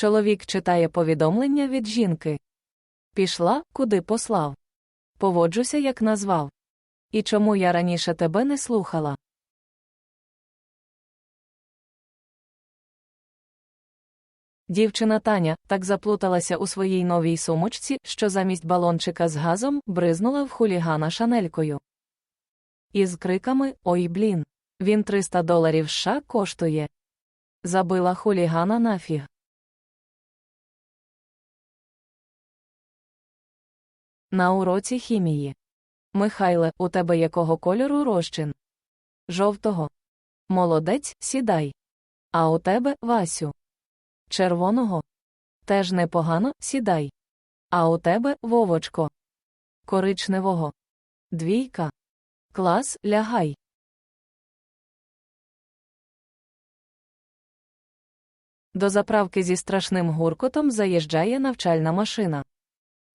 Чоловік читає повідомлення від жінки. Пішла, куди послав. Поводжуся, як назвав. І чому я раніше тебе не слухала? Дівчина Таня так заплуталася у своїй новій сумочці, що замість балончика з газом бризнула в хулігана шанелькою. Із криками Ой блін! Він 300 доларів США коштує. Забила хулігана нафіг. На уроці хімії. Михайле, у тебе якого кольору розчин? Жовтого. Молодець, сідай. А у тебе, Васю. Червоного. Теж непогано, сідай. А у тебе, Вовочко. Коричневого. Двійка. Клас, лягай. До заправки зі страшним гуркотом заїжджає навчальна машина.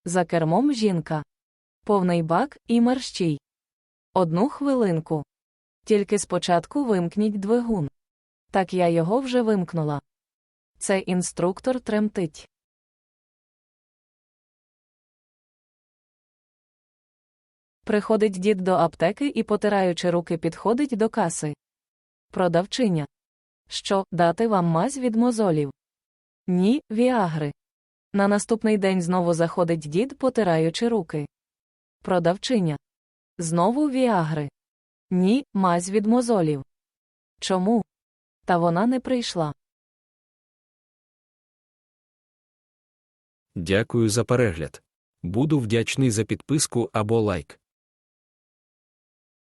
За кермом жінка. Повний бак і мерщій. Одну хвилинку. Тільки спочатку вимкніть двигун. Так я його вже вимкнула. Це інструктор тремтить. Приходить дід до аптеки і, потираючи руки, підходить до каси. Продавчиня. Що, дати вам мазь від мозолів? Ні, віагри. На наступний день знову заходить дід, потираючи руки. Продавчиня. Знову віагри. Ні, мазь від мозолів. Чому? Та вона не прийшла. Дякую за перегляд. Буду вдячний за підписку або лайк.